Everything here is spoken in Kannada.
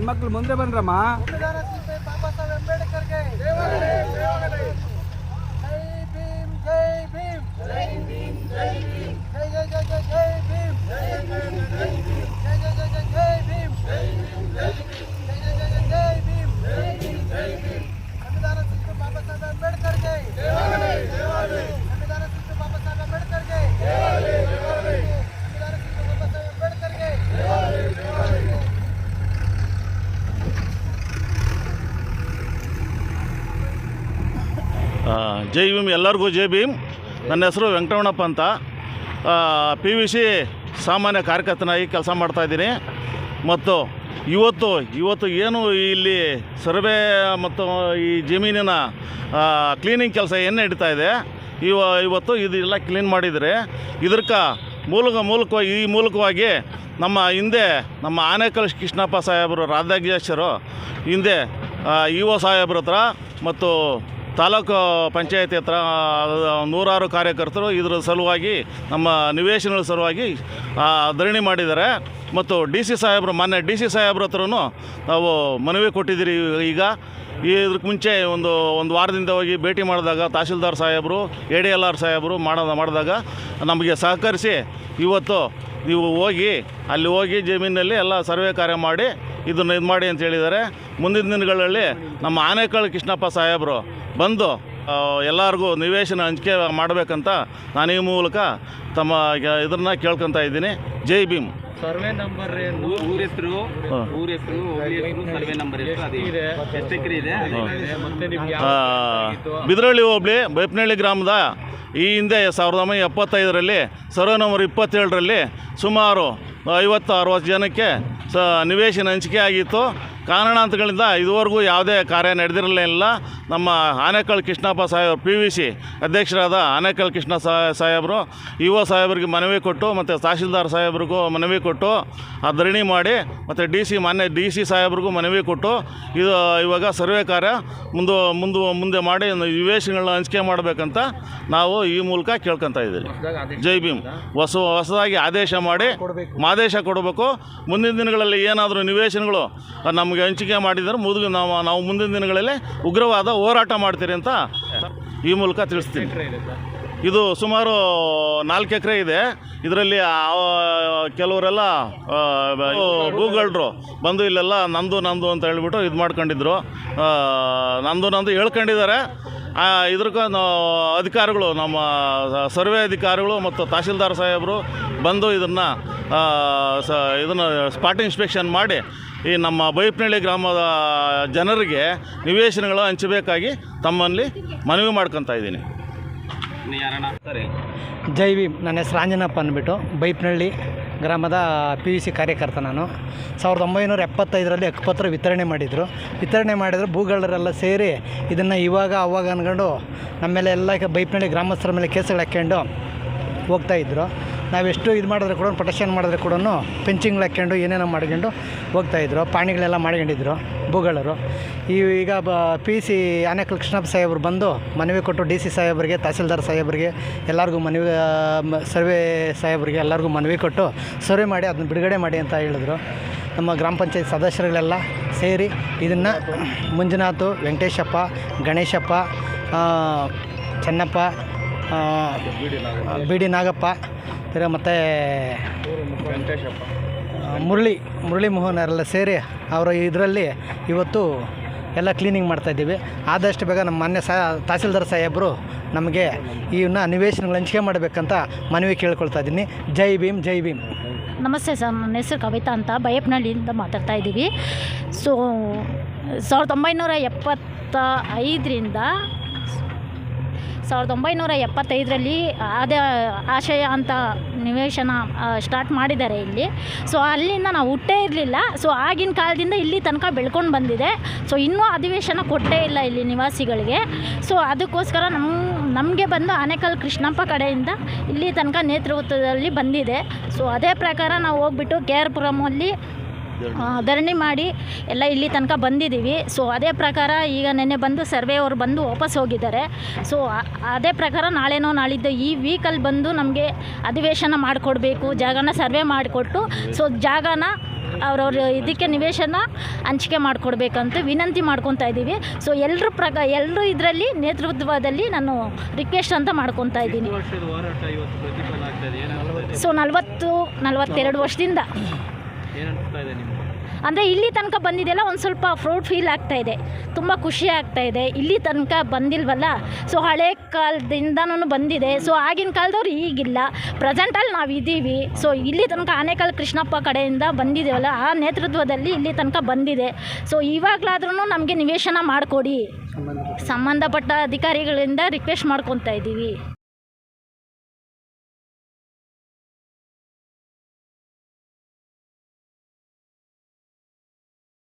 ಹೆಣ್ಮಕ್ಳು ಮುಂದೆ ಬಂದ್ರಮ್ಮ. ಜೈ ಭೀಮ್ ಜೈ ಭೀಮ್ ಜೈ ಭೀಮ್ ಜೈ ಜೈ ಜೈ ಜೈ ಜೈ ಭೀಮ್ ಜೈ ಜೈ ಜೈ ಜೈ ಜೈ ಭೀಮ್ ಜೈ ಜೈ ಜೈ ಜೈ ಜೈ ಭೀಮ್ ಸಂವಿಧಾನ ಶಿಲ್ಪಿ ಬಾಬಾ ಸಾಹೇಬ್ ಅಂಬೇಡ್ಕರ್ಗೆ ಸಂವಿಧಾನ ಶಿಲ್ಪಿ ಬಾಬಾ ಸಾಹೇಬ್ ಅಂಬೇಡ್ಕರ್ಗೆ ಸಂವಿಧಾನ ಶಿಲ್ಪಿ ಬಾಬಾ ಸಾಹೇಬ್ ಅಂಬೇಡ್ಕರ್ಗೆ ಆ, ಜೈ ಭೀಮ್, ಎಲ್ಲರಿಗೂ ಜೈ ಭೀಮ್. ನನ್ನ ಹೆಸರು ವೆಂಕಟರಮಣಪ್ಪ ಅಂತ. ಪಿ ವಿ ಸಿ ಸಾಮಾನ್ಯ ಕಾರ್ಯಕರ್ತನಾಗಿ ಕೆಲಸ ಮಾಡ್ತಾಯಿದ್ದೀನಿ ಮತ್ತು ಇವತ್ತು ಇವತ್ತು ಏನು ಇಲ್ಲಿ ಸರ್ವೆ ಮತ್ತು ಈ ಜಮೀನಿನ ಕ್ಲೀನಿಂಗ್ ಕೆಲಸ ಏನು ನಡೀತಾ ಇದೆ? ಇವ, ಇವತ್ತು ಇದೆಲ್ಲ ಕ್ಲೀನ್ ಮಾಡಿದರೆ ಇದಕ್ಕೆ ಮೂಲಕ ಮೂಲಕವಾಗಿ, ಈ ಮೂಲಕವಾಗಿ ನಮ್ಮ ಹಿಂದೆ ನಮ್ಮ ಆನೇಕಲ್ ಕೃಷ್ಣಪ್ಪ ಸಾಹೇಬರು ರಾಧಾಗ್ಯಾಶರು ಹಿಂದೆ ಇ ಒ ಸಾಹೇಬ್ರ ಹತ್ರ ಮತ್ತು ತಾಲೂಕು ಪಂಚಾಯತಿ ಹತ್ರ ನೂರಾರು ಕಾರ್ಯಕರ್ತರು ಇದರ ಸಲುವಾಗಿ, ನಮ್ಮ ನಿವೇಶನಗಳ ಸಲುವಾಗಿ ಧರಣಿ ಮಾಡಿದ್ದಾರೆ. ಮತ್ತು ಡಿ ಸಿ ಸಾಹೇಬರು ಮೊನ್ನೆ ಡಿ ಸಿ ಸಾಹೇಬ್ರ ಹತ್ರನು ನಾವು ಮನವಿ ಕೊಟ್ಟಿದ್ದೀರಿ ಈಗ. ಇದಕ್ಕೆ ಮುಂಚೆ ಒಂದು ಒಂದು ವಾರದಿಂದ ಹೋಗಿ ಭೇಟಿ ಮಾಡಿದಾಗ ತಹಸೀಲ್ದಾರ್ ಸಾಹೇಬರು, ಎ ಡಿ ಎಲ್ ಆರ್ ಸಾಹೇಬರು ಮಾಡೋದು ಮಾಡಿದಾಗ ನಮಗೆ ಸಹಕರಿಸಿ ಇವತ್ತು ನೀವು ಹೋಗಿ, ಅಲ್ಲಿ ಹೋಗಿ ಜಮೀನಲ್ಲಿ ಎಲ್ಲ ಸರ್ವೆ ಕಾರ್ಯ ಮಾಡಿ ಇದನ್ನು ಇದು ಮಾಡಿ ಅಂತ ಹೇಳಿದ್ದಾರೆ. ಮುಂದಿನ ದಿನಗಳಲ್ಲಿ ನಮ್ಮ ಆನೇಕಲ್ ಕೃಷ್ಣಪ್ಪ ಸಾಹೇಬರು ಬಂದು ಎಲ್ಲರಿಗೂ ನಿವೇಶನ ಹಂಚಿಕೆ ಮಾಡಬೇಕಂತ ನಾನು ಈ ಮೂಲಕ ತಮ್ಮ ಇದನ್ನ ಕೇಳ್ಕೊತಾ ಇದ್ದೀನಿ. ಜೈ ಭೀಮ್. ಸರ್ವೆ ನಂಬರ್ ಊರ ಹೆಸರು. ಊರ ಹೆಸರು ಸರ್ವೆ ನಂಬರ್ ಎಷ್ಟು ಇದೆ. ಎಕರೆ ಬಿದ್ರಳ್ಳಿ ಹೋಬಳಿ ಬೈಪ್ನಹಳ್ಳಿ ಗ್ರಾಮದ ಈ ಹಿಂದೆ ಸಾವಿರದ ಒಂಬೈನೂರ ಎಪ್ಪತ್ತೈದರಲ್ಲಿ ಸರ್ವೆ ನಂಬರ್ ಇಪ್ಪತ್ತೇಳರಲ್ಲಿ ಸುಮಾರು ಐವತ್ತು ಅರವತ್ತು ಜನಕ್ಕೆ ಸ ನಿವೇಶನ ಹಂಚಿಕೆ ಆಗಿತ್ತು. ಕಾರಣಾಂತರಗಳಿಂದ ಇದುವರೆಗೂ ಯಾವುದೇ ಕಾರ್ಯ ನಡೆದಿರಲಿಲ್ಲ ನಮ್ಮ ಆನೇಕಲ್ ಕೃಷ್ಣಪ್ಪ ಸಾಹೇಬ್ ಪಿ ವಿ ಸಿ ಅಧ್ಯಕ್ಷರಾದ ಆನೇಕಲ್ ಕೃಷ್ಣ ಸಾಹೇಬರು ಇ ಒ ಸಾಹೇಬರಿಗೆ ಮನವಿ ಕೊಟ್ಟು ಮತ್ತು ತಹಶೀಲ್ದಾರ್ ಸಾಹೇಬ್ರಿಗೂ ಮನವಿ ಕೊಟ್ಟು ಆ ಧರಣಿ ಮಾಡಿ ಮತ್ತು ಡಿ ಸಿ ಮಾನ್ಯ ಡಿ ಸಿ ಸಾಹೇಬ್ರಿಗೂ ಮನವಿ ಕೊಟ್ಟು ಇದು ಇವಾಗ ಸರ್ವೆ ಕಾರ್ಯ ಮುಂದೆ ಮುಂದೆ ಮುಂದೆ ಮಾಡಿ ನಿವೇಶನಗಳನ್ನ ಹಂಚಿಕೆ ಮಾಡಬೇಕಂತ ನಾವು ಈ ಮೂಲಕ ಕೇಳ್ಕೊತಾ ಇದ್ದೀವಿ. ಜೈ ಭೀಮ್. ಹೊಸ ಹೊಸದಾಗಿ ಆದೇಶ ಮಾಡಿ ಆದೇಶ ಕೊಡಬೇಕು. ಮುಂದಿನ ದಿನಗಳಲ್ಲಿ ಏನಾದರೂ ನಿವೇಶನಗಳು ನಮಗೆ ಹಂಚಿಕೆ ಮಾಡಿದರೆ ಮುದುಗು ನಾವು ನಾವು ಮುಂದಿನ ದಿನಗಳಲ್ಲಿ ಉಗ್ರವಾದ ಹೋರಾಟ ಮಾಡ್ತೀರಿ ಅಂತ ಈ ಮೂಲಕ ತಿಳಿಸ್ತೀನಿ. ಇದು ಸುಮಾರು ನಾಲ್ಕು ಎಕರೆ ಇದೆ. ಇದರಲ್ಲಿ ಕೆಲವರೆಲ್ಲ ಗೂಗಲ್ರು ಬಂದು ಇಲ್ಲೆಲ್ಲ ನಂದು ನಂದು ಅಂತ ಹೇಳ್ಬಿಟ್ಟು ಇದು ಮಾಡ್ಕೊಂಡಿದ್ರು. ನಂದು ನಂದು ಹೇಳ್ಕೊಂಡಿದ್ದಾರೆ. ಆ, ಇದ್ರಕ್ಕ ಅಧಿಕಾರಿಗಳು ನಮ್ಮ ಸರ್ವೆ ಅಧಿಕಾರಿಗಳು ಮತ್ತು ತಹಸೀಲ್ದಾರ್ ಸಾಹೇಬರು ಬಂದು ಇದನ್ನು ಸ ಇದನ್ನು ಸ್ಪಾಟ್ ಇನ್ಸ್ಪೆಕ್ಷನ್ ಮಾಡಿ ಈ ನಮ್ಮ ಬೈಪ್ನಳ್ಳಿ ಗ್ರಾಮದ ಜನರಿಗೆ ನಿವೇಶನಗಳು ಹಂಚಬೇಕಾಗಿ ತಮ್ಮಲ್ಲಿ ಮನವಿ ಮಾಡ್ಕೊತಾ ಇದ್ದೀನಿ. ಜೈ ಭೀಮ್. ನನ್ನ ಹೆಸರು ಆಂಜನಪ್ಪ ಅಂದ್ಬಿಟ್ಟು ಬೈಪ್ನಹಳ್ಳಿ ಗ್ರಾಮದ ಪಿ ಯು ಸಿ ಕಾರ್ಯಕರ್ತ ನಾನು. ಸಾವಿರದ ಒಂಬೈನೂರ ಎಪ್ಪತ್ತೈದರಲ್ಲಿ ಹಕ್ಕುಪತ್ರ ವಿತರಣೆ ಮಾಡಿದರು. ವಿತರಣೆ ಮಾಡಿದ್ರು ಭೂಗಳರೆಲ್ಲ ಸೇರಿ ಇದನ್ನು ಇವಾಗ, ಅವಾಗ ಅಂದ್ಕೊಂಡು ನಮ್ಮೆಲ್ಲ ಮೇಲೆ ಎಲ್ಲ ಬೈಪ್ನಳ್ಳಿ ಗ್ರಾಮಸ್ಥರ ಮೇಲೆ ಕೇಸುಗಳು ಹಾಕ್ಕೊಂಡು ಹೋಗ್ತಾಯಿದ್ರು ನಾವೆಷ್ಟು ಇದು ಮಾಡಿದ್ರೆ ಕೂಡ ಪ್ರೊಟೆಕ್ಷನ್ ಮಾಡಿದ್ರೆ ಕೂಡ ಪೆಂಚಿಂಗ್ಗಳು ಹಾಕ್ಕೊಂಡು ಏನೇನೋ ಮಾಡ್ಕೊಂಡು ಹೋಗ್ತಾಯಿದ್ರು ಪಾಣಿಗಳೆಲ್ಲ ಮಾಡ್ಕೊಂಡಿದ್ರು ಭೂಗಳರು ಈಗ ಬ ಪಿ ಸಿ ಆನೇಕಲ್ ಕೃಷ್ಣಪ್ಪ ಸಾಹೇಬರು ಬಂದು ಮನವಿ ಕೊಟ್ಟು ಡಿ ಸಿ ಸಾಹೇಬರಿಗೆ, ತಹಸೀಲ್ದಾರ್ ಸಾಹೇಬರಿಗೆ, ಎಲ್ಲರಿಗೂ ಮನವಿ ಸರ್ವೆ ಸಾಹೇಬರಿಗೆ ಎಲ್ಲರಿಗೂ ಮನವಿ ಕೊಟ್ಟು ಸರ್ವೆ ಮಾಡಿ, ಅದನ್ನ ಬಿಡುಗಡೆ ಮಾಡಿ ಅಂತ ಹೇಳಿದ್ರು. ನಮ್ಮ ಗ್ರಾಮ ಪಂಚಾಯತ್ ಸದಸ್ಯರುಗಳೆಲ್ಲ ಸೇರಿ ಇದನ್ನು ಮಂಜುನಾಥ್, ವೆಂಕಟೇಶಪ್ಪ, ಗಣೇಶಪ್ಪ ಚೆನ್ನಪ್ಪ ಬಿ ಡಿ ನಾಗಪ್ಪ, ಮತ್ತು ಮತ್ತು ಮುರಳಿ ಮುರಳಿ ಮೋಹನ್ ಸೇರಿ ಅವರ ಇದರಲ್ಲಿ ಇವತ್ತು ಎಲ್ಲ ಕ್ಲೀನಿಂಗ್ ಮಾಡ್ತಾಯಿದ್ದೀವಿ ಆದಷ್ಟು ಬೇಗ ನಮ್ಮ ಮಾನ್ಯ ಸಹ, ತಹಸೀಲ್ದಾರ್ ಸಾಹೇಬರು ನಮಗೆ ಇವನ್ನ ನಿವೇಶನಗಳು ಹಂಚಿಕೆ ಮಾಡಬೇಕಂತ ಮನವಿ ಕೇಳ್ಕೊಳ್ತಾ ಇದ್ದೀನಿ. ಜೈ ಭೀಮ್ ಜೈ ಭೀಮ್. ನಮಸ್ತೆ ಸರ್, ನನ್ನ ಹೆಸರು ಕವಿತಾ ಅಂತ ಬೈಯಪ್ಪನಹಳ್ಳಿಯಿಂದ ಮಾತಾಡ್ತಾ ಇದ್ದೀವಿ. ಸೊ, ಸಾವಿರದ ಒಂಬೈನೂರ ಎಪ್ಪತ್ತ ಐದರಿಂದ ಸಾವಿರದ ಒಂಬೈನೂರ ಎಪ್ಪತ್ತೈದರಲ್ಲಿ ಆದ ಆಶಯ ಅಂತ ನಿವೇಶನ ಸ್ಟಾರ್ಟ್ ಮಾಡಿದ್ದಾರೆ ಇಲ್ಲಿ. ಸೊ ಅಲ್ಲಿಂದ ನಾವು ಹುಟ್ಟೇ ಇರಲಿಲ್ಲ. ಸೊ ಆಗಿನ ಕಾಲದಿಂದ ಇಲ್ಲಿ ತನಕ ಬೆಳ್ಕೊಂಡು ಬಂದಿದೆ. ಸೊ ಇನ್ನೂ ಅಧಿವೇಶನ ಕೊಟ್ಟೇ ಇಲ್ಲ ಇಲ್ಲಿ ನಿವಾಸಿಗಳಿಗೆ. ಸೊ ಅದಕ್ಕೋಸ್ಕರ ನಮ್ಮ ನಮಗೆ ಬಂದು ಆನೇಕಲ್ ಕೃಷ್ಣಪ್ಪ ಕಡೆಯಿಂದ ಇಲ್ಲಿ ತನಕ ನೇತೃತ್ವದಲ್ಲಿ ಬಂದಿದೆ. ಸೊ ಅದೇ ಪ್ರಕಾರ ನಾವು ಹೋಗ್ಬಿಟ್ಟು ಕೆ ಆರ್ ಪುರಮಲ್ಲಿ ಧರಣಿ ಮಾಡಿ ಎಲ್ಲ ಇಲ್ಲಿ ತನಕ ಬಂದಿದ್ದೀವಿ. ಸೊ ಅದೇ ಪ್ರಕಾರ ಈಗ ನೆನ್ನೆ ಬಂದು ಸರ್ವೆ ಅವರು ಬಂದು ವಾಪಸ್ ಹೋಗಿದ್ದಾರೆ. ಸೊ ಅದೇ ಪ್ರಕಾರ ನಾಳೆನೋ ನಾಳಿದ್ದು ಈ ವೀಕಲ್ಲಿ ಬಂದು ನಮಗೆ ಅಧಿವೇಶನ ಮಾಡಿಕೊಡ್ಬೇಕು ಜಾಗನ ಸರ್ವೆ ಮಾಡಿಕೊಟ್ಟು ಸೊ ಜಾಗನ ಅವ್ರವ್ರ ಇದಕ್ಕೆ ನಿವೇಶನ ಹಂಚಿಕೆ ಮಾಡಿಕೊಡ್ಬೇಕಂತ ವಿನಂತಿ ಮಾಡ್ಕೊತಾ ಇದ್ದೀವಿ. ಸೊ ಎಲ್ಲರೂ ಪ್ರಕ ಎಲ್ಲರೂ ಇದರಲ್ಲಿ ನೇತೃತ್ವದಲ್ಲಿ ನಾನು ರಿಕ್ವೆಸ್ಟ್ ಅಂತ ಮಾಡ್ಕೊತಾ ಇದ್ದೀನಿ. ಸೊ ನಲವತ್ತು ನಲವತ್ತೆರಡು ವರ್ಷದಿಂದ. ಅಂದರೆ ಇಲ್ಲಿ ತನಕ ಬಂದಿದೆಯಲ್ಲ, ಒಂದು ಸ್ವಲ್ಪ ಫ್ರೌಡ್ ಫೀಲ್ ಆಗ್ತಾ ಇದೆ. ತುಂಬ ಖುಷಿ ಆಗ್ತಾ ಇದೆ. ಇಲ್ಲಿ ತನಕ ಬಂದಿಲ್ವಲ್ಲ? ಸೊ ಹಳೆ ಕಾಲದಿಂದನೂ ಬಂದಿದೆ. ಸೊ ಆಗಿನ ಕಾಲದವ್ರು ಈಗಿಲ್ಲ. ಪ್ರೆಸೆಂಟಲ್ಲಿ ನಾವು ಇದ್ದೀವಿ ಸೊ ಇಲ್ಲಿ ತನಕ ಆನೇಕಲ್ ಕೃಷ್ಣಪ್ಪ ಕಡೆಯಿಂದ ಬಂದಿದ್ದೇವಲ್ಲ ಆ ನೇತೃತ್ವದಲ್ಲಿ ಇಲ್ಲಿ ತನಕ ಬಂದಿದೆ. ಸೊ ಇವಾಗಲಾದ್ರೂ ನಮಗೆ ನಿವೇಶನ ಮಾಡಿಕೊಡಿ. ಸಂಬಂಧಪಟ್ಟ ಅಧಿಕಾರಿಗಳಿಂದ ರಿಕ್ವೆಸ್ಟ್ ಮಾಡ್ಕೊತಾ ಇದ್ದೀವಿ